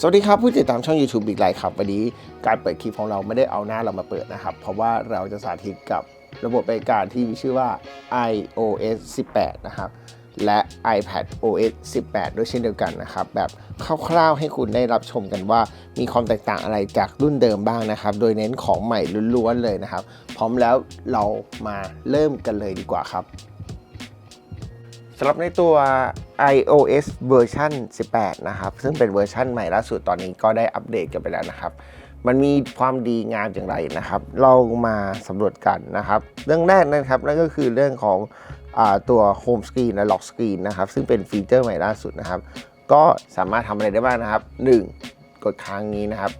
สวัสดีครับ ผู้ติดตามช่อง YouTube Big Light ครับ วันนี้การเปิดคลิปของเราไม่ได้เอาหน้าเรามาเปิดนะครับ เพราะว่าเราจะสาธิตกับระบบบริการที่มีชื่อว่า iOS 18 นะครับ และ iPad OS 18 ด้วยเช่นเดียวกันนะครับ แบบคร่าวๆให้คุณได้รับชมกันว่ามีความแตกต่างอะไรจากรุ่นเดิมบ้างนะครับ โดยเน้นของใหม่ล้วนๆเลยนะครับ พร้อมแล้วเรามาเริ่มกันเลยดีกว่าครับ สำหรับในตัว iOS เวอร์ชัน18 นะครับ ซึ่งเป็นเวอร์ชันใหม่ล่าสุดตอนนี้ก็ได้อัปเดตกันไปแล้วนะครับ มันมีความดีงามอย่างไรนะครับ เรามาสำรวจกันนะครับ เรื่องแรกนะครับนั่นก็คือเรื่องของอตัว Home Screen และ Lock Screen นะครับ ซึ่งเป็นฟีเจอร์ใหม่ล่าสุดนะครับ ก็สามารถทำอะไรได้บ้างนะครับ 1. กดค้างนี้นะครับ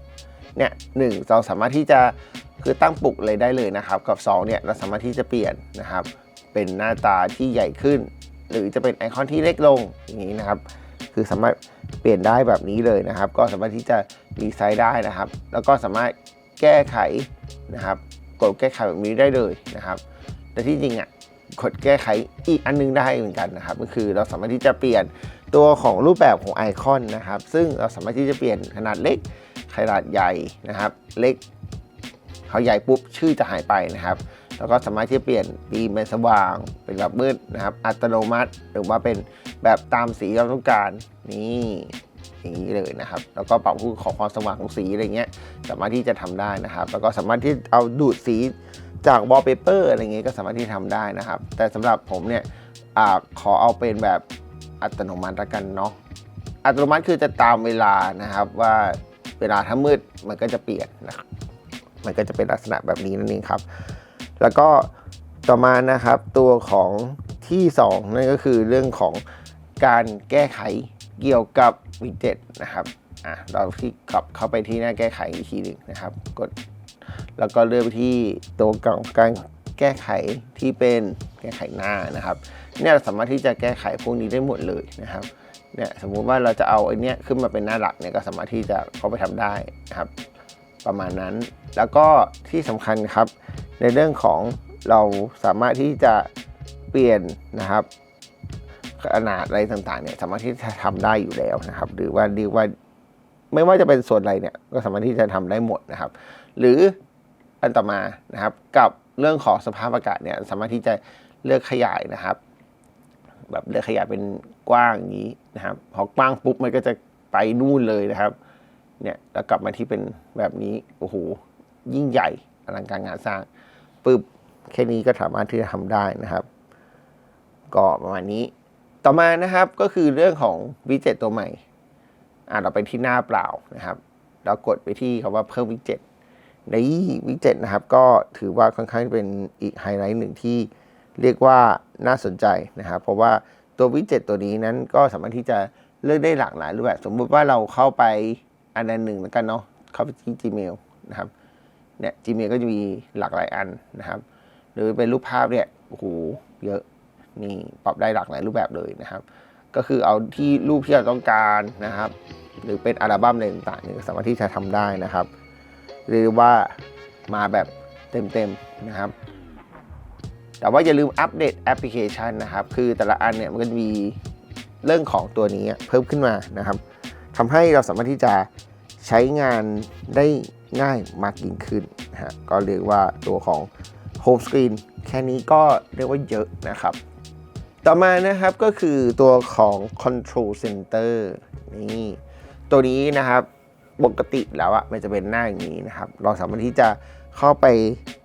เนี่ยหนึ่งเราสามารถที่จะคือตั้งปลุกเลยได้เลยนะครับ กับ 2 เนี่ยเราสามารถที่จะเปลี่ยนนะครับ เป็นหน้าตาที่ใหญ่ขึ้น หรือจะเป็นไอคอนที่เล็กลงอย่างนี้นะครับ คือสามารถเปลี่ยนได้แบบนี้เลยนะครับ ก็สามารถที่จะรีไซส์ได้นะครับ แล้วก็สามารถแก้ไขนะครับกดแก้ไขแบบนี้ได้เลยนะครับ แต่ที่จริงอะกดแก้ไขอีกอันนึงได้เหมือนกันนะครับก็คือเราสามารถที่จะเปลี่ยนตัวของรูปแบบของไอคอนนะครับ ซึ่งเราสามารถที่จะเปลี่ยนขนาดเล็กขนาดใหญ่นะครับ เล็กเขาใหญ่ปุ๊บชื่อจะหายไปนะครับ แล้วก็สามารถที่จะเปลี่ยนดีมเป็นสว่างเป็นแบบมืดนะครับ อัตโนมัติ หรือว่าเป็นแบบตามสีเราต้องการนี่อย่างนี้เลยนะครับ แล้วก็ปรับผู้ของความสว่างของสีอะไรเงี้ย สามารถที่จะทำได้นะครับ แล้วก็สามารถที่เอาดูดสีจากวอลเปเปอร์อะไรเงี้ยก็สามารถที่ทำได้นะครับ แต่สำหรับผมเนี่ยอขอเอาเป็นแบบอัตโนมัติละกันเนาะอัตโนมัติคือจะตามเวลานะครับว่าเวลาถ้ามืดมันก็จะเปลี่ยนนะครับมันก็จะเป็นลักษณะแบบนี้นั่นเองครับ แล้วก็ต่อมานะครับตัวของที่ 2 นั่นก็คือเรื่องของการแก้ไขเกี่ยวกับวิดเจ็ตนะครับอะเราที่กลับเข้าไปที่หน้าแก้ไขอีกทีหนึ่งนะครับ กด แล้วก็เลือกไปที่ตัวของการแก้ไขที่เป็นแก้ไขหน้านะครับเนี่ยเราสามารถที่จะแก้ไขพวกนี้ได้หมดเลยนะครับเนี่ยสมมุติว่าเราจะเอาไอ้นี้ขึ้นมาเป็นหน้าหลักเนี่ยก็สามารถที่จะเข้าไปทำได้นะครับ ประมาณนั้น แล้วก็ที่สำคัญครับ ในเรื่องของเราสามารถที่จะเปลี่ยนนะครับขนาดอะไรต่างๆเนี่ยสามารถที่จะทำได้อยู่แล้วนะครับ หรือว่าเรียกว่าไม่ว่าจะเป็นส่วนอะไรเนี่ยก็สามารถที่จะทำได้หมดนะครับ หรืออันต่อมานะครับ กับเรื่องของสภาพอากาศเนี่ยสามารถที่จะเลือกขยายนะครับ แบบเลือกขยายเป็นกว้างอย่างนี้นะครับพอกว้างปุ๊บมันก็จะไปนู่นเลยนะครับ เนี่ยแล้วกลับมาที่เป็นแบบนี้โอ้โหยิ่งใหญ่อลังการงานสร้างปึ๊บแค่นี้ก็สามารถที่จะทำได้นะครับ ก็ประมาณนี้ ต่อมานะครับก็คือเรื่องของวิจ็ตตัวใหม่อ่าเราไปที่หน้าเปล่านะครับ แล้วกดไปที่คำว่าเพิ่มวิจ็ตในวิจ็ตนะครับ ก็ถือว่าค่อนข้างเป็นอีกไฮไลท์หนึ่งที่เรียกว่าน่าสนใจนะครับ เพราะว่าตัววิจ็ตตัวนี้นั้นก็สามารถที่จะเลือกได้หลากหลายรูปแบบ สมมุติว่าเราเข้าไป อันใดหนึ่งแล้วกันเนาะเข้าไปที่ Gmail นะครับเนี่ย Gmail ก็จะมีหลากหลายอันนะครับ หรือเป็นรูปภาพเนี่ยโอ้โหเยอะนี่ปรับได้หลากหลายรูปแบบเลยนะครับ ก็คือเอาที่รูปที่เราต้องการนะครับ หรือเป็นอัลบั้มอะไรต่างๆเนี่ยสามารถที่จะทำได้นะครับหรือว่ามาแบบเต็มๆนะครับ แต่ว่าอย่าลืมอัปเดตแอปพลิเคชันนะครับ คือแต่ละอันเนี่ยมันก็จะมีเรื่องของตัวนี้เพิ่มขึ้นมานะครับทำให้เราสามารถที่จะ ใช้งานได้ง่ายมากยิ่งขึ้นนะฮะก็เรียกว่าตัวของ Home Screen แค่นี้ก็เรียกว่าเยอะนะครับ ต่อมานะครับก็คือตัวของ Control Center นี่ตัวนี้นะครับปกติแล้วอะมันจะเป็นหน้าอย่างนี้นะครับ เราสามารถที่จะเข้าไป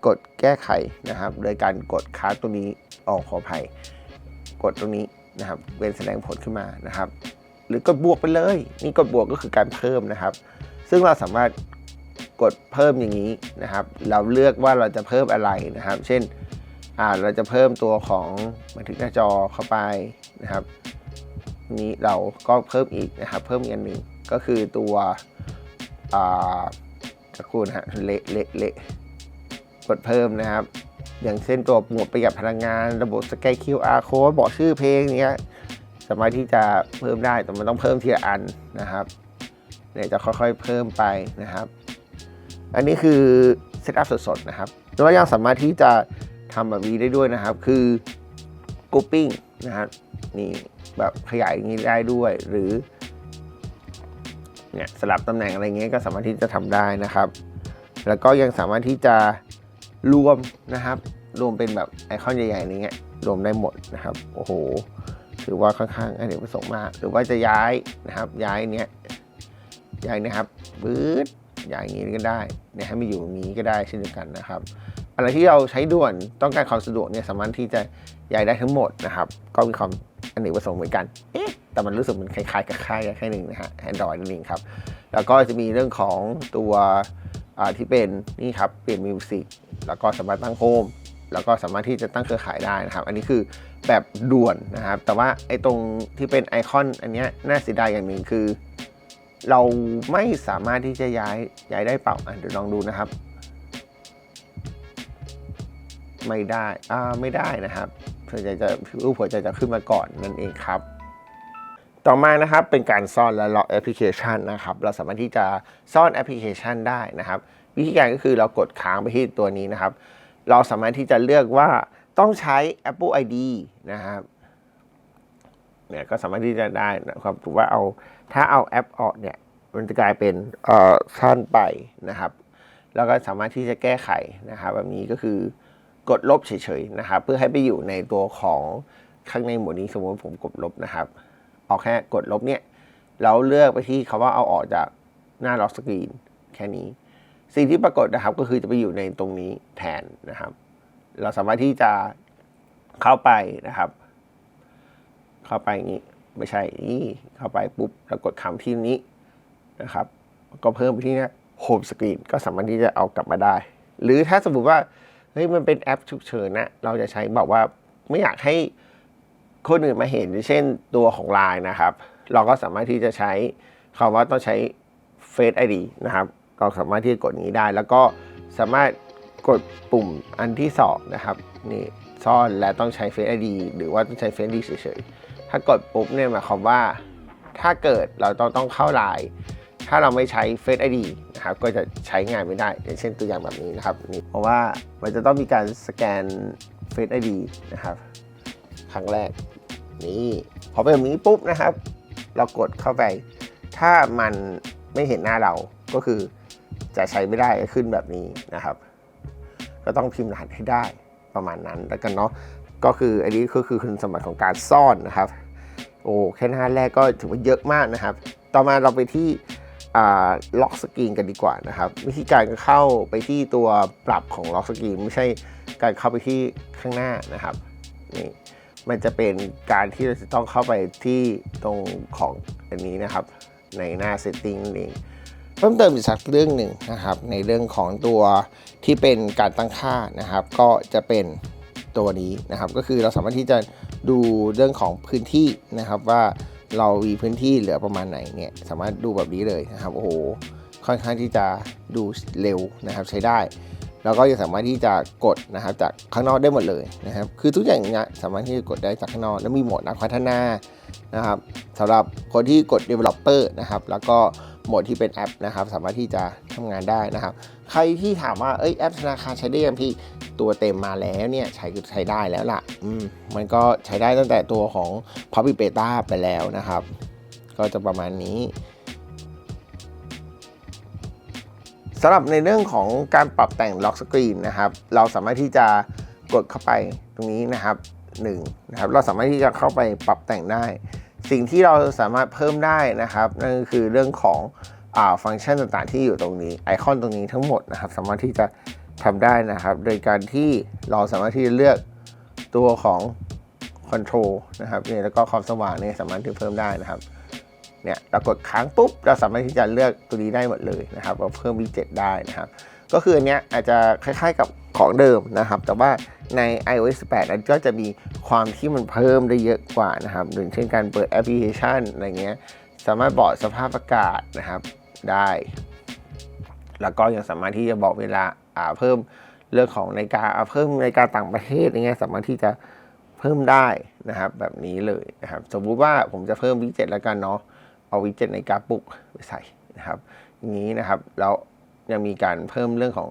กดแก้ไขนะครับ โดยการกดค้าตัวนี้ออกขออภัย กดตรงนี้นะครับเป็นแสดงผลขึ้นมานะครับ หรือกดบวกไปเลย นี่กดบวกก็คือการเพิ่มนะครับ ซึ่งเราสามารถกดเพิ่มอย่างนี้นะครับ เราเลือกว่าเราจะเพิ่มอะไรนะครับ เช่นเราจะเพิ่มตัวของบันทึกหน้าจอเข้าไปนะครับ นี้เราก็เพิ่มอีกนะครับ เพิ่มอีกอันหนึ่งก็คือตัวอ่าสักครู่นะฮะเละเละเละกดเพิ่มนะครับ อย่างเช่นตัวหมวดประหยัดพลังงาน ระบบสแกน QR code บอกชื่อเพลงเนี้ยสามารถที่จะเพิ่มได้แต่มันต้องเพิ่มทีละอันนะครับ เนี่ยจะค่อยๆเพิ่มไปนะครับ อันนี้คือเซตอัพสดๆนะครับแล้วก็ยังสามารถที่จะทำแบบนี้ได้ด้วยนะครับ คือกรุ๊ปปิ้งนะครับนี่แบบขยายอย่างนี้ได้ด้วยหรือเนี่ยสลับตำแหน่งอะไรเงี้ยก็สามารถที่จะทำได้นะครับ แล้วก็ยังสามารถที่จะรวมนะครับ รวมเป็นแบบไอคอนใหญ่ๆนี้เงี้ยรวมได้หมดนะครับ โอ้โหถือว่าค่อนข้างอเนกประสงค์มาก หรือว่าจะย้ายนะครับ ย้ายเนี้ย ย้ายนะครับบืดอย่างนี้ก็ได้นี่ยให้มาอยู่อย่างนี้ก็ได้เช่นเดียวกันนะครับ อะไรที่เราใช้ด่วนต้องการความสะดวกเนี่ยสามารถที่จะย้ายได้ทั้งหมดนะครับ ก็มีความอเนกประสงค์เหมือนกันเอ๊ะแต่มันรู้สึกมันคล้ายๆกับค่ายแค่หนึ่งนะฮะ Android นั่นเองครับ แล้วก็จะมีเรื่องของตัวที่เป็นนี่ครับเปลี่ยนมิวสิกแล้วก็สามารถตั้งโฮมแล้วก็สามารถที่จะตั้งเครือข่ายได้นะครับ อันนี้คือแบบด่วนนะครับ แต่ว่าไอ้ตรงที่เป็นไอคอนอันเนี้ยน่าเสียดายอย่างหนึ่งคือ เราไม่สามารถที่จะย้ายย้ายได้เปล่าอะเดี๋ยวลองดูนะครับ ไม่ได้อ่าไม่ได้นะครับหัวใจจะรูปหัวใจจะขึ้นมาก่อนนั่นเองครับ ต่อมานะครับเป็นการซ่อนและล็อกแอปพลิเคชันนะครับ เราสามารถที่จะซ่อนแอปพลิเคชันได้นะครับ วิธีการก็คือเรากดค้างไปที่ตัวนี้นะครับ เราสามารถที่จะเลือกว่าต้องใช้ Apple ID นะครับเนี่ยก็สามารถที่จะได้นะครับถือว่าเอา ถ้าเอาแอปออกเนี่ย มันจะกลายเป็นเอ่อซ่อนไปนะครับ แล้วก็สามารถที่จะแก้ไขนะครับแบบนี้ก็คือกดลบเฉยๆนะครับ เพื่อให้ไปอยู่ในตัวของข้างในหมวดนี้สมมติผมกดลบนะครับ เอาแค่กดลบเนี่ยเราเลือกไปที่คาว่าเอาออกจากหน้าล็อกสกรีนแค่นี้ สิ่งที่ปรากฏนะครับก็คือจะไปอยู่ในตรงนี้แทนนะครับ เราสามารถที่จะเข้าไปนะครับ เข้าไปอย่างนี้ ไม่ใช่นี่เข้าไปปุ๊บแล้วกดคำที่นี้นะครับ ก็เพิ่มไปที่นี้โฮมสกรีนก็สามารถที่จะเอากลับมาได้ หรือถ้าสมมติว่าเฮ้ยมันเป็นแอปฉุกเฉินนะเราจะใช้บอกว่าไม่อยากให้คนอื่นมาเห็นเช่นตัวของ Line นะครับ เราก็สามารถที่จะใช้คำว่าต้องใช้ Face ID นะครับ ก็สามารถที่จะกดนี้ได้ แล้วก็สามารถกดปุ่มอันที่สองนะครับนี่ซ่อนและต้องใช้ Face ID หรือว่าต้องใช้ Face ID เฉยๆ ถ้ากดปุ๊บเนี่ยหมายความว่า ถ้าเกิดเราต้องต้องเข้าไลน์ถ้าเราไม่ใช้ Face ID นะครับก็จะใช้งานไม่ได้อย่างเช่นตัวอย่างแบบนี้นะครับนี่เพราะว่ามันจะต้องมีการสแกน Face ID นะครับ ครั้งแรกนี่พอเป็นแบบนี้ปุ๊บนะครับ เรากดเข้าไป ถ้ามันไม่เห็นหน้าเราก็คือจะใช้ไม่ได้ขึ้นแบบนี้นะครับ ก็ต้องพิมพ์รหัสให้ได้ประมาณนั้นแล้วกันเนาะ ก็คืออันนี้ก็คือคุณสมบัติของการซ่อนนะครับ โอ้แค่หน้าแรกก็ถือว่าเยอะมากนะครับ ต่อมาเราไปที่ล็อกสกรีนกันดีกว่านะครับ วิธีการเข้าไปที่ตัวปรับของล็อกสกรีนไม่ใช่การเข้าไปที่ข้างหน้านะครับนี่มันจะเป็นการที่เราจะต้องเข้าไปที่ตรงของอันนี้นะครับ ในหน้า setting นั่นเองเพิ่มเติมอีกสักเรื่องหนึ่งนะครับ ในเรื่องของตัวที่เป็นการตั้งค่านะครับ ก็จะเป็น ตัวนี้นะครับ ก็คือเราสามารถที่จะดูเรื่องของพื้นที่นะครับว่าเรามีพื้นที่เหลือประมาณไหนเนี่ยสามารถดูแบบนี้เลยนะครับโอ้โหค่อนข้างที่จะดูเร็วนะครับใช้ได้ แล้วก็ยังสามารถที่จะกดนะครับจากข้างนอกได้หมดเลยนะครับ คือทุกอย่างเนี้ยสามารถที่จะกดได้จากข้างนอก แล้วมีโหมดนักพัฒนานะครับสำหรับคนที่กด developer นะครับ แล้วก็ โหมดที่เป็นแอปนะครับ สามารถที่จะทำงานได้นะครับ ใครที่ถามว่าเอ้ยแอปธนาคารใช้ได้ยังพี่ตัวเต็มมาแล้วเนี่ยใช้ใช้ได้แล้วล่ะอืมมันก็ใช้ได้ตั้งแต่ตัวของ Public Beta ไปแล้วนะครับ ก็จะประมาณนี้สำหรับในเรื่องของการปรับแต่งล็อกสกรีนนะครับ เราสามารถที่จะกดเข้าไปตรงนี้นะครับ1นะครับ เราสามารถที่จะเข้าไปปรับแต่งได้ สิ่งที่เราสามารถเพิ่มได้นะครับ นั่นก็คือเรื่องของอ่าฟังก์ชันต่างๆ ที่อยู่ตรงนี้ไอคอนตรงนี้ทั้งหมดนะครับ สามารถที่จะทำได้นะครับ โดยการที่เราสามารถที่จะเลือกตัวของ Control นะครับเนี่ยแล้วก็ความสว่างเนี่ยสามารถที่เพิ่มได้นะครับเนี่ยเรากดค้างปุ๊บ เราสามารถที่จะเลือกตัวนี้ได้หมดเลยนะครับเราเพิ่มวิเจ็ตได้นะครับ ก็คืออันเนี้ยอาจจะคล้ายๆกับของเดิมนะครับ แต่ว่าใน iOS 18 นั้นก็จะมีความที่มันเพิ่มได้เยอะกว่านะครับอย่างเช่นการเปิดแอปพลิเคชันอะไรเงี้ย สามารถบอกสภาพอากาศนะครับได้ แล้วก็ยังสามารถที่จะบอกเวลาอ่าเพิ่มเรื่องของนาฬิกาเพิ่มนาฬิกาต่างประเทศอย่างเงี้ยสามารถที่จะเพิ่มได้นะครับ แบบนี้เลยนะครับ สมมุติว่าผมจะเพิ่มวิดเจ็ตแล้วกันเนาะเอาวิดเจ็ตในกาปลุกไปใส่นะครับ อย่างนี้นะครับแล้ว ยังมีการเพิ่มเรื่องของ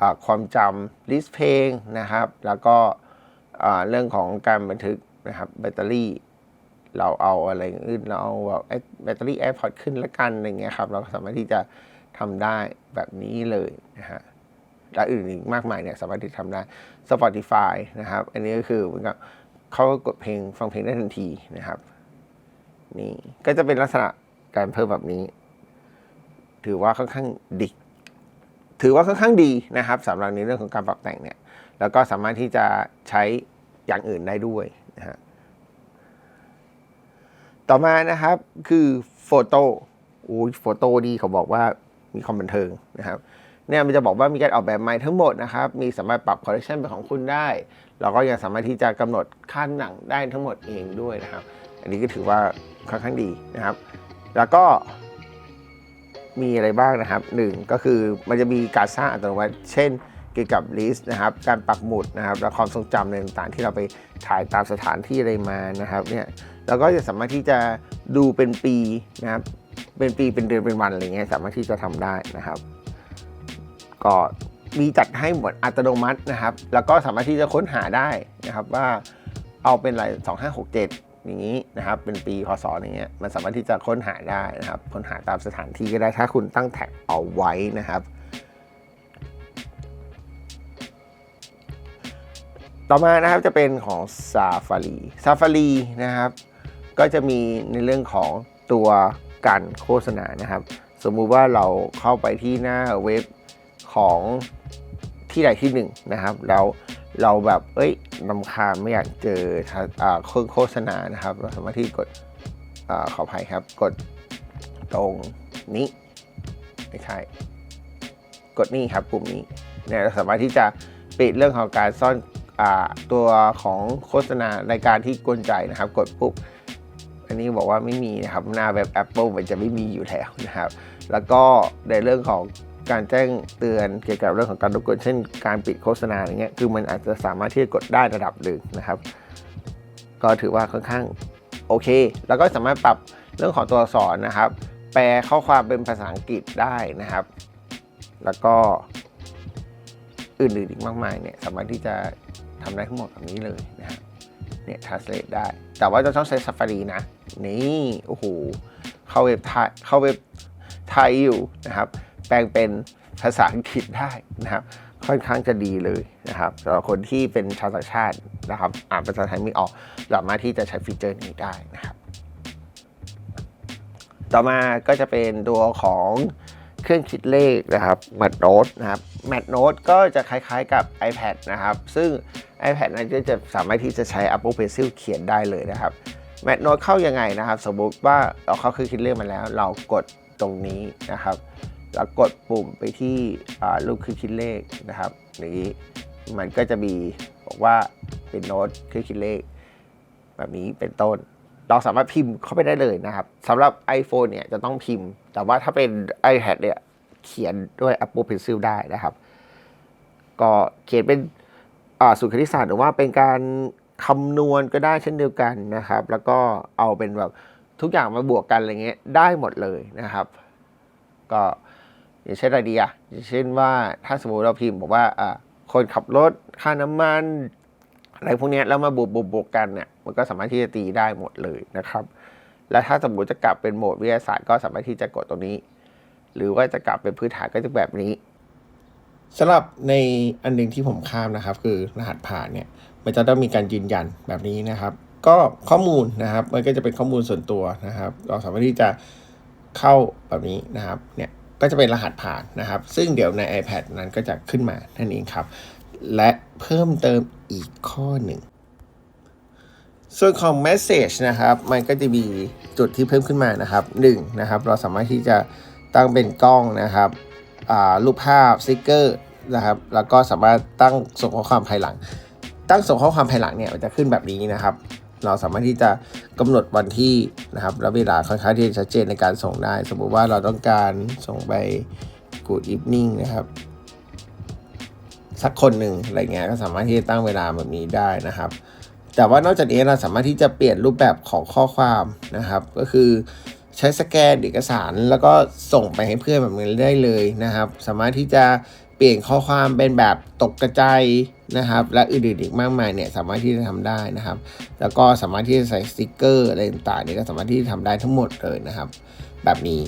อความจำลิสต์เพลงนะครับ แล้วก็เรื่องของการบันทึกนะครับแบตเตอรี่ เราเอาอะไรอื่นเราเอาแบบแบตเตอรี่ AirPods ขึ้นละกันอะไรเงี้ยครับ เราสามารถที่จะทำได้แบบนี้เลยนะฮะและอื่นอีกมากมายเนี่ยสามารถที่ทำได้ Spotify นะครับ อันนี้ก็คือเหมือนกับเขาก็กดเพลงฟังเพลงได้ทันทีนะครับ นี่ก็จะเป็นลักษณะการเพิ่มแบบนี้ ถือว่าค่อนข้างดี ถือว่าค่อนข้างดีนะครับสำหรับในเรื่องของการปรับแต่งเนี่ยแล้วก็สามารถที่จะใช้อย่างอื่นได้ด้วยนะฮะต่อมานะครับคือโฟโต้โอ้ยโฟโต้ดีเขาบอกว่ามีความบันเทิงนะครับเนี่ยมันจะบอกว่ามีการออกแบบใหม่ทั้งหมดนะครับ มีสามารถปรับคอลเลคชันเป็นของคุณได้เราก็ยังสามารถที่จะกำหนดค่าหนังได้ทั้งหมดเองด้วยนะครับ อันนี้ก็ถือว่าค่อนข้างดีนะครับ แล้วก็ มีอะไรบ้างนะครับหนึ่งก็คือมันจะมีการสร้างอัตโนมัติ เช่นเกี่ยวกับลิสต์นะครับ การปักหมุดนะครับ และความทรงจำในต่างๆ ที่เราไปถ่ายตามสถานที่อะไรมานะครับเนี่ยเราก็จะสามารถที่จะดูเป็นปีนะครับ เป็นปีเป็นเดือนเป็นวันอะไรเงี้ยสามารถที่จะทำได้นะครับ ก็มีจัดให้หมดอัตโนมัตินะครับ แล้วก็สามารถที่จะค้นหาได้นะครับว่าเอาเป็นอะไร2567อ ย่างนี้นะครับเป็นปีพศอย่างเงี้ยมันสามารถที่จะค้นหาได้นะครับค้นหาตามสถานที่ก็ได้ถ้าคุณตั้งแท็กเอาไว้นะครับ ต่อมานะครับจะเป็นของ Safari Safari นะครับ ก็จะมีในเรื่องของตัวการโฆษณานะครับ สมมุติว่าเราเข้าไปที่หน้าเว็บของที่ใดที่หนึ่งนะครับ แล้ว เราแบบเอ้ยนำคาไม่อยากเจออ่าโฆษณานะครับ เราสามารถที่กดอขออภัยครับ กดตรงนี้ไม่ใช่กดนี่ครับปุ่มนี้เนี่ยเราสามารถที่จะปิดเรื่องของการซ่อนอตัวของโฆษณารายการที่กวนใจนะครับ กดปุ๊บอันนี้บอกว่าไม่มีนะครับหน้าเว็บ Apple มันจะไม่มีอยู่แล้วนะครับ แล้วก็ในเรื่องของ การแจ้งเตือนเกี่ยวกับเรื่องของการรบกวนเช่นการปิดโฆษณาอย่างเงี้ยคือมันอาจจะสามารถที่จะกดได้ระดับหนึ่งนะครับ ก็ถือว่าค่อนข้างโอเค แล้วก็สามารถปรับเรื่องของตัวอักษรนะครับ แปลข้อความเป็นภาษาอังกฤษได้นะครับ แล้วก็อื่นๆอีกมากมายเนี่ยสามารถที่จะทำได้ทั้งหมดแบบนี้เลยนะครับเนี่ย translate ได้ แต่ว่าจะต้องใช้ Safari นะ นี่ โอ้โห เข้าเว็บไทยเข้าเว็บไทยอยู่นะครับ แปลงเป็นภาษาอังกฤษได้นะครับ ค่อนข้างจะดีเลยนะครับสำหรับคนที่เป็นชาวต่างชาตินะครับ อ่านภาษาไทยไม่ออกสามารถที่จะใช้ฟีเจอร์นี้ได้นะครับ ต่อมาก็จะเป็นตัวของเครื่องคิดเลขนะครับ m a t Note นะครับ m a t Note ก็จะคล้ายๆกับ iPad นะครับ ซึ่ง iPad นั้นก็จะสามารถที่จะใช้ Apple Pencil เขียนได้เลยนะครับ m a t Note เข้ายังไงนะครับ สมมติว่าเราเข้าเครื่องคิดเลขมาแล้ว เรากดตรงนี้นะครับ แล้วกดปุ่มไปที่รูปเครื่องคิดเลขนะครับนี้มันก็จะมีบอกว่าเป็นโน้ตเครื่องคิดเลข แบบนี้เป็นต้น เราสามารถพิมพ์เข้าไปได้เลยนะครับสำหรับ iPhone เนี่ยจะต้องพิมพ์ แต่ว่าถ้าเป็น iPad เนี่ยเขียนด้วย Apple Pencil ได้นะครับ ก็เขียนเป็นสูตรคณิตศาสตร์หรือว่าเป็นการคำนวณก็ได้เช่นเดียวกันนะครับ แล้วก็เอาเป็นแบบทุกอย่างมาบวกกันอะไรเงี้ยได้หมดเลยนะครับ ก็ อย่างเช่นอะไรดีอะอย่างเช่นว่าถ้าสมมติเราพิมพ์บอกว่าคนขับรถค่าน้ำมันอะไรพวกนี้แล้วมาบวกบวกบวกกันเนี่ยมันก็สามารถที่จะตีได้หมดเลยนะครับ และถ้าสมมติจะกลับเป็นโหมดวิทยาศาสตร์ก็สามารถที่จะกดตรงนี้ หรือว่าจะกลับเป็นพื้นฐานก็จะแบบนี้สำหรับในอันหนึ่งที่ผมข้ามนะครับ คือรหัสผ่านเนี่ยมันจะต้องมีการยืนยันแบบนี้นะครับ ก็ข้อมูลนะครับ มันก็จะเป็นข้อมูลส่วนตัวนะครับ เราสามารถที่จะเข้าแบบนี้นะครับเนี่ย ก็จะเป็นรหัสผ่านนะครับ ซึ่งเดี๋ยวใน iPad นั้นก็จะขึ้นมานั่นเองครับ และเพิ่มเติมอีกข้อหนึ่ง ส่วนของ Message นะครับ มันก็จะมีจุดที่เพิ่มขึ้นมานะครับ1นะครับ เราสามารถที่จะตั้งเป็นกล้องนะครับอ่ารูปภาพสติกเกอร์นะครับ แล้วก็สามารถตั้งส่งข้อความภายหลัง ตั้งส่งข้อความภายหลังเนี่ยมันจะขึ้นแบบนี้นะครับ เราสามารถที่จะกำหนดวันที่นะครับและเวลาค่อนข้างที่จะชัดเจนในการส่งได้ สมมุติว่าเราต้องการส่งไป Good Evening นะครับ สักคนหนึ่งอะไรเงี้ยก็สามารถที่จะตั้งเวลาแบบนี้ได้นะครับ แต่ว่านอกจากนี้เราสามารถที่จะเปลี่ยนรูปแบบของข้อความนะครับ ก็คือใช้สแกนเอกสารแล้วก็ส่งไปให้เพื่อนแบบนี้ได้เลยนะครับ สามารถที่จะเปลี่ยนข้อความเป็นแบบตกกระจาย นะครับ และอื่นๆอีกมากมายเนี่ยสามารถที่จะทำได้นะครับ แล้วก็สามารถที่จะใส่สติกเกอร์อะไรต่างๆเนี่ยก็สามารถที่จะทำได้ทั้งหมดเลยนะครับ แบบนี้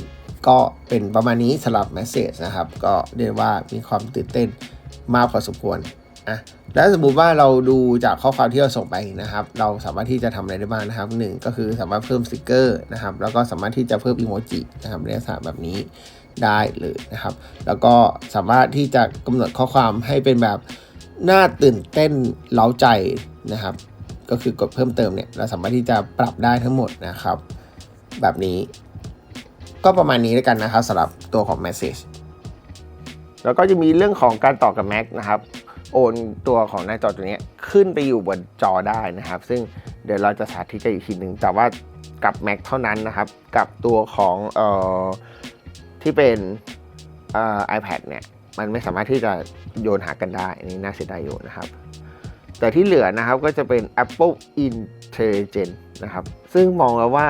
ก็เป็นประมาณนี้สำหรับ Message นะครับ ก็เรียกว่ามีความตื่นเต้นมากพอสมควรอะแล้วสมมติว่าเราดูจากข้อความที่เราส่งไปนะครับ เราสามารถที่จะทำอะไรได้บ้างนะครับหนึ่งก็คือสามารถเพิ่มสติกเกอร์นะครับ แล้วก็สามารถที่จะเพิ่มอีโมจินะครับในลักษณะแบบนี้ได้เลยนะครับ แล้วก็สามารถที่จะกำหนดข้อความให้เป็นแบบ น่าตื่นเต้นเล้าใจนะครับ ก็คือกดเพิ่มเติมเนี่ยเราสามารถที่จะปรับได้ทั้งหมดนะครับ แบบนี้ก็ประมาณนี้แล้วกันนะครับสำหรับตัวของ Message แล้วก็จะมีเรื่องของการต่อกับ Mac นะครับโอนตัวของหน้าจอตัวนี้ขึ้นไปอยู่บนจอได้นะครับ ซึ่งเดี๋ยวเราจะสาธิตกันอีกทีหนึ่งแต่ว่ากับ Mac เท่านั้นนะครับ กับตัวของเอ่อที่เป็นเอ่อ iPad เนี่ย มันไม่สามารถที่จะโยนหากันได้อันนี้น่าเสียดายอยู่นะครับ แต่ที่เหลือนะครับก็จะเป็น Apple Intelligence นะครับ ซึ่งมองแล้วว่า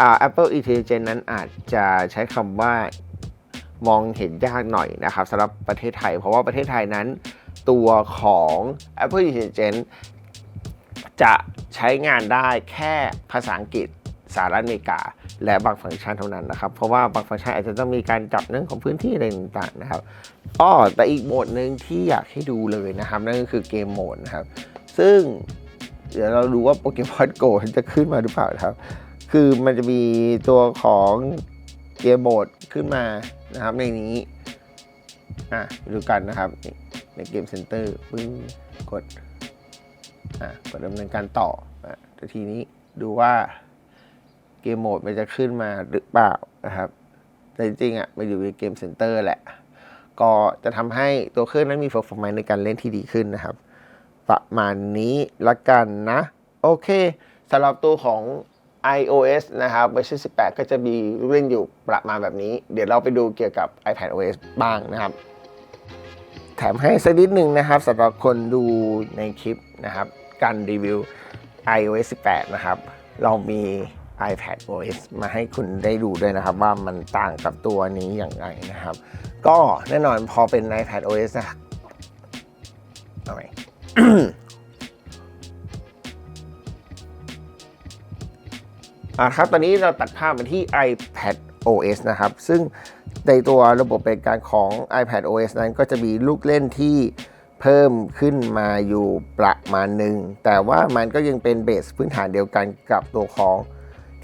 อ่า Apple Intelligence นั้นอาจจะใช้คำว่ามองเห็นยากหน่อยนะครับสำหรับประเทศไทย เพราะว่าประเทศไทยนั้น ตัวของ Apple Intelligence จะใช้งานได้แค่ภาษาอังกฤษสหรัฐอเมริกา และบางฟังก์ชันเท่านั้นนะครับ เพราะว่าบางฟังก์ชันอาจจะต้องมีการจับเรื่องของพื้นที่อะไรต่างๆนะครับอ้อแต่อีกโหมดหนึ่งที่อยากให้ดูเลยนะครับ นั่นก็คือเกมโหมดนะครับ ซึ่งเดี๋ยวเราดูว่าโปเกมอนโกจะขึ้นมาหรือเปล่าครับ คือมันจะมีตัวของเกมโหมดขึ้นมานะครับ ในนี้อะดูกันนะครับ ในเกมเซ็นเตอร์ปึ้งกดอะกดดำเนินการต่ออะแต่ทีนี้ดูว่า เกมโหมดมันจะขึ้นมาหรือเปล่านะครับแต่จริงๆอะมันอยู่ในเกมเซ็นเตอร์แหละ ก็จะทำให้ตัวเครื่องนั้นมี performance ในการเล่นที่ดีขึ้นนะครับ ประมาณนี้ละกันนะ โอเคสำหรับตัวของ iOS นะครับเวอร์ชัน18 ก็จะมีเล่นอยู่ประมาณแบบนี้ เดี๋ยวเราไปดูเกี่ยวกับ iPadOS บ้างนะครับ แถมให้สักนิดหนึ่งนะครับสำหรับคนดูในคลิปนะครับ การรีวิว iOS 18 นะครับ เรามี iPadOS มาให้คุณได้ดูด้วยนะครับ ว่ามันต่างกับตัวนี้อย่างไรนะครับ ก็แน่นอนพอเป็น iPadOS นะครับเอาใหมอ่าครับ ตอนนี้เราตัดภาพมาที่ iPad OS นะครับ ซึ่งในตัวระบบเป็นการของ iPad OS นั้นก็จะมีลูกเล่นที่เพิ่มขึ้นมาอยู่ประมาณหนึ่ง แต่ว่ามันก็ยังเป็นเบสพื้นฐานเดียวกันกับตัวของ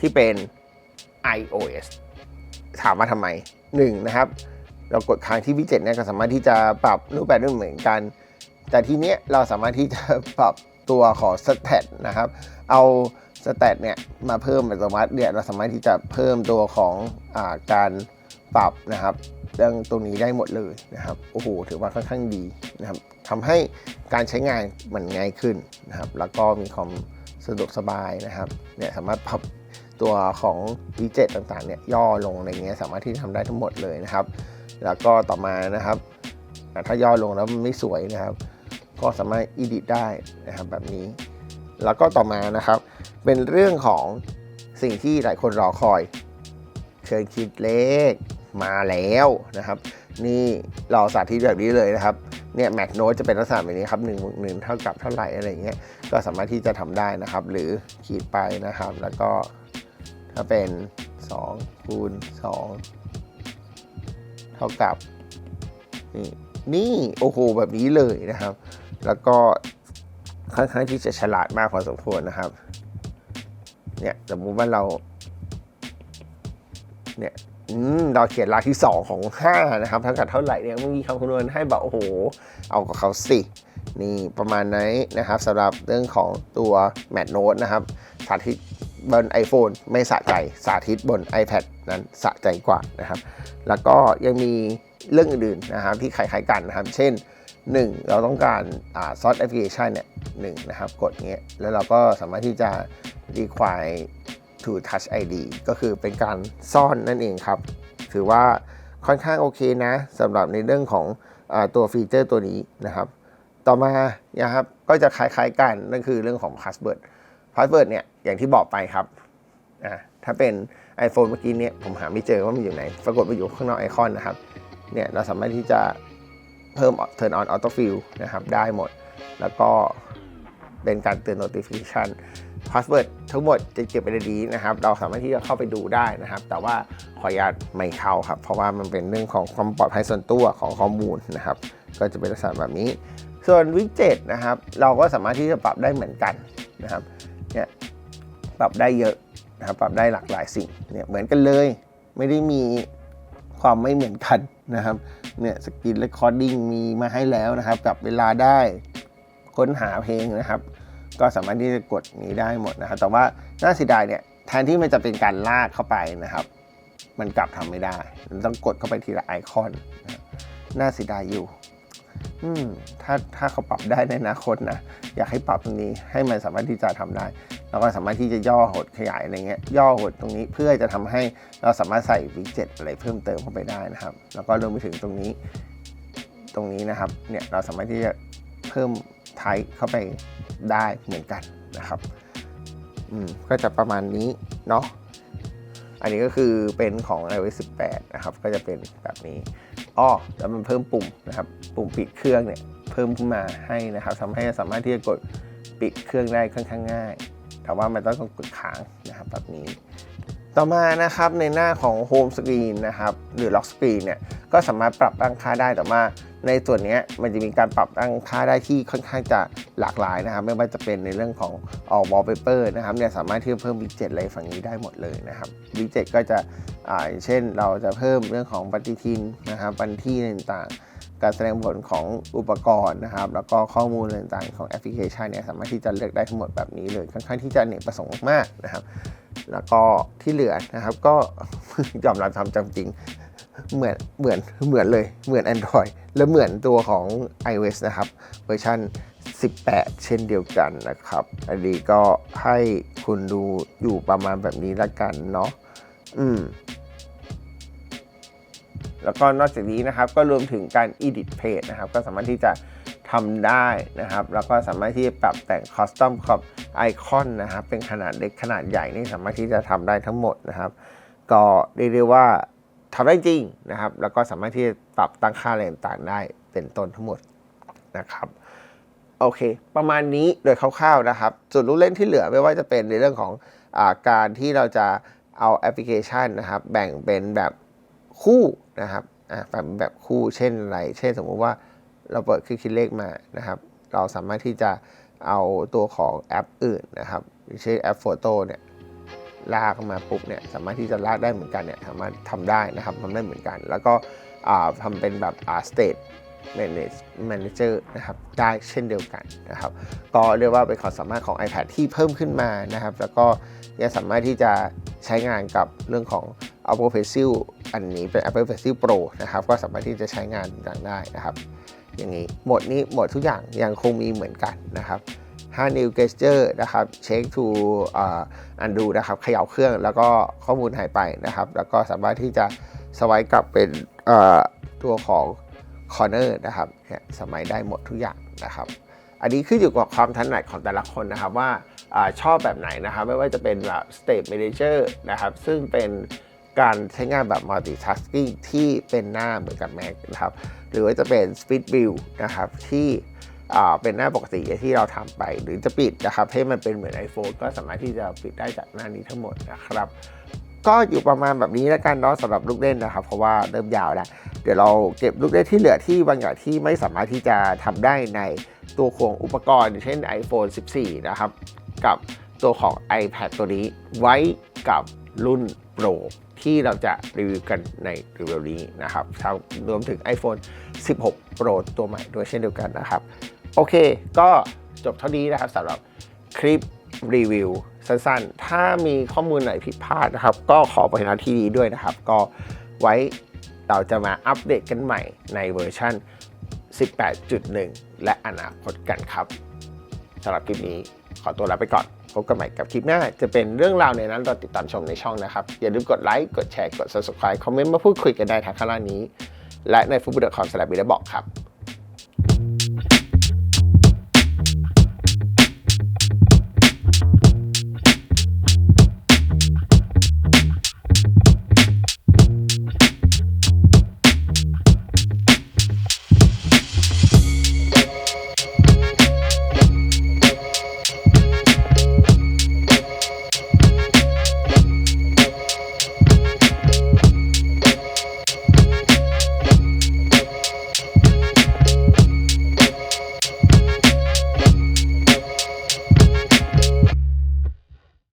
ที่เป็น iOS ถามว่าทำไม1นะครับ เรากดค้างที่วิดเจ็ตเนี่ยก็สามารถที่จะปรับรูปแบบได้เหมือนกัน แต่ทีเนี้ยเราสามารถที่จะปรับตัวของสแตทนะครับ เอาสแตทเนี่ยมาเพิ่มอัตโนมัติเนี่ยเราสามารถที่จะเพิ่มตัวของอาการปรับนะครับเรื่องตรงนี้ได้หมดเลยนะครับโอ้โหถือว่าค่อนข้างดีนะครับทำให้การใช้งานมันง่ายขึ้นนะครับ แล้วก็มีความสะดวกสบายนะครับเนี่ยสามารถปรับ ตัวของวิดเจ็ตต่างๆเนี่ยย่อลงอะไรเงี้ยสามารถที่จะทำได้ทั้งหมดเลยนะครับ แล้วก็ต่อมานะครับถ้าย่อลงแล้วไม่สวยนะครับ ก็สามารถ edit ได้นะครับแบบนี้ แล้วก็ต่อมานะครับ เป็นเรื่องของสิ่งที่หลายคนรอคอยเครื่องคิดเลขมาแล้วนะครับ นี่เราสาธิตแบบนี้เลยนะครับเนี่ยแม c โน e จะเป็นลักษณะแบบนี้ครับหนึ่งหนึ่งเท่ากับเท่าไหร่อะไรเงี้ยก็สามารถที่จะทำได้นะครับ หรือขีดไปนะครับ แล้วก็ ถ้าเป็น2คูณ2เท่ากับนี่นี่โอ้โหแบบนี้เลยนะครับ แล้วก็ค่อนข้างที่จะฉลาดมากพอสมควรนะครับ เนี่ยสมมุติว่าเรา เนี่ยอืมเราเขียนรากที่ 2 ของ 5 นะครับเท่ากับเท่าไหร่เนี่ยมันมีคำคำนวณให้แบบโอ้โห เอากับเขาสิ นี่ประมาณนี้นะครับสำหรับเรื่องของตัว m a t Note นะครับสาธิต บน iPhone ไม่สะใจสาธิตบน iPad นั้นสะใจกว่านะครับ แล้วก็ยังมีเรื่องอื่นๆนะครับที่คล้ายๆกันนะครับ เช่น 1 เราต้องการซอสแอปพลิเคชันเนี่ยหนึ่งนะครับ กดเงี้ยแล้วเราก็สามารถที่จะ require to touch ID ก็คือเป็นการซ่อนนั่นเองครับ ถือว่าค่อนข้างโอเคนะสำหรับในเรื่องของอตัวฟีเจอร์ตัวนี้นะครับ ต่อมานะครับก็จะคล้ายๆกันนั่นคือเรื่องของ password password เนี่ย อย่างที่บอกไปครับอ่าถ้าเป็น iPhone เมื่อกี้เนี่ยผมหาไม่เจอว่ามันอยู่ไหน ปรากฏว่าอยู่ข้างนอกไอคอนนะครับเนี่ยเราสามารถที่จะเพิ่ม turn on auto fill นะครับ ได้หมด แล้วก็เป็นการเตือน notification password ทั้งหมดจะเก็บไว้ในนี้นะครับ เราสามารถที่จะเข้าไปดูได้นะครับ แต่ว่าขออนุญาตไม่เข้าครับ เพราะว่ามันเป็นเรื่องของความปลอดภัยส่วนตัวของข้อมูลนะครับ ก็จะเป็นลักษณะแบบนี้ ส่วนวิดเจ็ตนะครับ เราก็สามารถที่จะปรับได้เหมือนกันนะครับ เนี่ย ปรับได้เยอะนะครับปรับได้หลากหลายสิ่งเนี่ยเหมือนกันเลยไม่ได้มีความไม่เหมือนกันนะครับเนี่ยสกินเรคคอร์ดิ้งมีมาให้แล้วนะครับกับเวลาได้ค้นหาเพลงนะครับ ก็สามารถที่จะกดนี้ได้หมดนะครับแต่ว่าน่าเสียดายเนี่ยแทนที่มันจะเป็นการลากเข้าไปนะครับ มันกลับทำไม่ได้ต้องกดเข้าไปทีละไอคอนน่าเสียดายอยู่อืมถ้าถ้าเขาปรับได้ในอนาคตนะ อยากให้ปรับตรงนี้ให้มันสามารถที่จะทำได้ เราก็สามารถที่จะย่อหดขยายอะไรเงี้ยย่อหดตรงนี้เพื่อจะทำให้เราสามารถใส่วิดเจ็ตอะไรเพิ่มเติมเข้าไปได้นะครับ แล้วก็รวมไปถึงตรงนี้ ตรงนี้นะครับเนี่ยเราสามารถที่จะเพิ่มไทป์เข้าไปได้เหมือนกันนะครับอืมก็จะประมาณนี้เนาะอันนี้ก็คือเป็นของ iOS 18 นะครับ ก็จะเป็นแบบนี้อ้อแล้วมันเพิ่มปุ่มนะครับ ปุ่มปิดเครื่องเนี่ย เพิ่มขึ้นมาให้นะครับทำให้สามารถที่จะกดปิดเครื่องได้ค่อนข้างง่าย แต่ว่ามันต้องกดค้างนะครับแบบนี้ ต่อมานะครับในหน้าของ Home Screen นะครับหรือ Lock Screen เนี่ยก็สามารถปรับตั้งค่าได้แต่ว่าในส่วนนี้มันจะมีการปรับตั้งค่าได้ที่ค่อนข้างจะหลากหลายนะครับ ไม่ว่าจะเป็นในเรื่องของออก wallpaper นะครับเนี่ยสามารถที่จะเพิ่ม widget อะไรฝั่งนี้ได้หมดเลยนะครับ widget ก็จะอ่าเช่นเราจะเพิ่มเรื่องของปฏิทินนะครับวันที่ต่างๆ การแสดงผลของอุปกรณ์นะครับ แล้วก็ข้อมูลต่างๆของแอปพลิเคชันเนี่ยสามารถที่จะเลือกได้ทั้งหมดแบบนี้เลยค่อนข้างที่จะเนกประสงค์มากๆนะครับ แล้วก็ที่เหลือนะครับก็ยอมรับทำจำจริงเหมือนเหมือนเหมือนเลยเหมือน Android และเหมือนตัวของ iOS นะครับเวอร์ชัน18 เช่นเดียวกันนะครับ อันนี้ก็ให้คุณดูอยู่ประมาณแบบนี้ละกันเนาะอืม แล้วก็นอกจากนี้นะครับก็รวมถึงการ edit page นะครับก็สามารถที่จะทำได้นะครับ แล้วก็สามารถที่จะปรับแต่ง custom กับไอคอนนะครับ เป็นขนาดเล็กขนาดใหญ่นี่สามารถที่จะทำได้ทั้งหมดนะครับ ก็เรียกได้ว่าทำได้จริงนะครับ แล้วก็สามารถที่จะปรับตั้งค่าอะไรต่างๆได้เป็นต้นทั้งหมดนะครับโอเค ประมาณนี้โดยคร่าวๆนะครับ ส่วนลูกเล่นที่เหลือไม่ว่าจะเป็นในเรื่องของอาการที่เราจะเอาแอปพลิเคชันนะครับ แบ่งเป็นแบบ คู่นะครับแบ่งเป็นแบบคู่เช่นอะไร เช่นสมมุติว่าเราเปิดเครื่องคิดเลขมานะครับ เราสามารถที่จะเอาตัวของแอปอื่นนะครับเช่นแอปโฟโต้เนี่ยลากมาปุ๊บเนี่ยสามารถที่จะลากได้เหมือนกันเนี่ยสามารถทำได้นะครับทำได้เหมือนกัน แล้วก็อ่าทำเป็นแบบอ่าสเตท manage manager นะครับได้เช่นเดียวกันนะครับก็เรียกว่าเป็นความสามารถของ iPad ที่เพิ่มขึ้นมานะครับ แล้วก็ยังสามารถที่จะใช้งานกับเรื่องของ Apple Pencil อันนี้เป็น Apple Pencil Pro นะครับ ก็สามารถที่จะใช้งานต่างได้นะครับ อย่างนี้หมดนี้หมดทุกอย่างยังคงมีเหมือนกันนะครับ5 new gesture นะครับ check to อ่า undo นะครับเขย่าเครื่องแล้วก็ข้อมูลหายไปนะครับ แล้วก็สามารถที่จะสไวป์กลับเป็นตัวของ corner นะครับเนี่ยสมัยได้หมดทุกอย่างนะครับ อันนี้ขึ้นอยู่กับความถนัดของแต่ละคนนะครับว่าอาชอบแบบไหนนะครับ ไม่ว่าจะเป็นแบบ state manager นะครับ ซึ่งเป็นการใช้งานแบบ multitasking ที่เป็นหน้าเหมือนกับ Mac นะครับ หรือว่าจะเป็น speed view นะครับที่เป็นหน้าปกติที่เราทำไป หรือจะปิดนะครับ ให้มันเป็นเหมือน iPhone ก็สามารถที่จะปิดได้จากหน้านี้ทั้งหมดนะครับ ก็อยู่ประมาณแบบนี้แล้วกันเนาะสำหรับลูกเล่นนะครับ เพราะว่าเริ่มยาวแล้วเดี๋ยวเราเก็บลูกเล่นที่เหลือที่บางอย่างที่ไม่สามารถที่จะทำได้ในตัวของอุปกรณ์เช่น iPhone 14 นะครับ กับตัวของ iPad ตัวนี้ไว้กับรุ่น Pro ที่เราจะรีวิวกันในเร็วๆนี้นะครับรวมถึง iPhone 16 Pro ตัวใหม่ด้วยเช่นเดียวกันนะครับ โอเค ก็จบเท่านี้นะครับสำหรับคลิปรีวิว สั้นๆ ถ้ามีข้อมูลไหนผิดพลาดนะครับ ก็ขอไปณที่นี้ด้วยนะครับ ก็ไว้เราจะมาอัปเดตกันใหม่ในเวอร์ชัน18.1 และอนาคตกันครับสำหรับคลิปนี้ขอตัวลาไปก่อน พบกันใหม่กับคลิปหน้า จะเป็นเรื่องราวในนั้นเราติดตามชมในช่องนะครับ อย่าลืมกดไลค์ กดแชร์ กด subscribe คอมเมนต์มาพูดคุยกันได้ทางข้างล่างนี้ และใน f o o d b o o k c o m สลับบีได้บอกครับ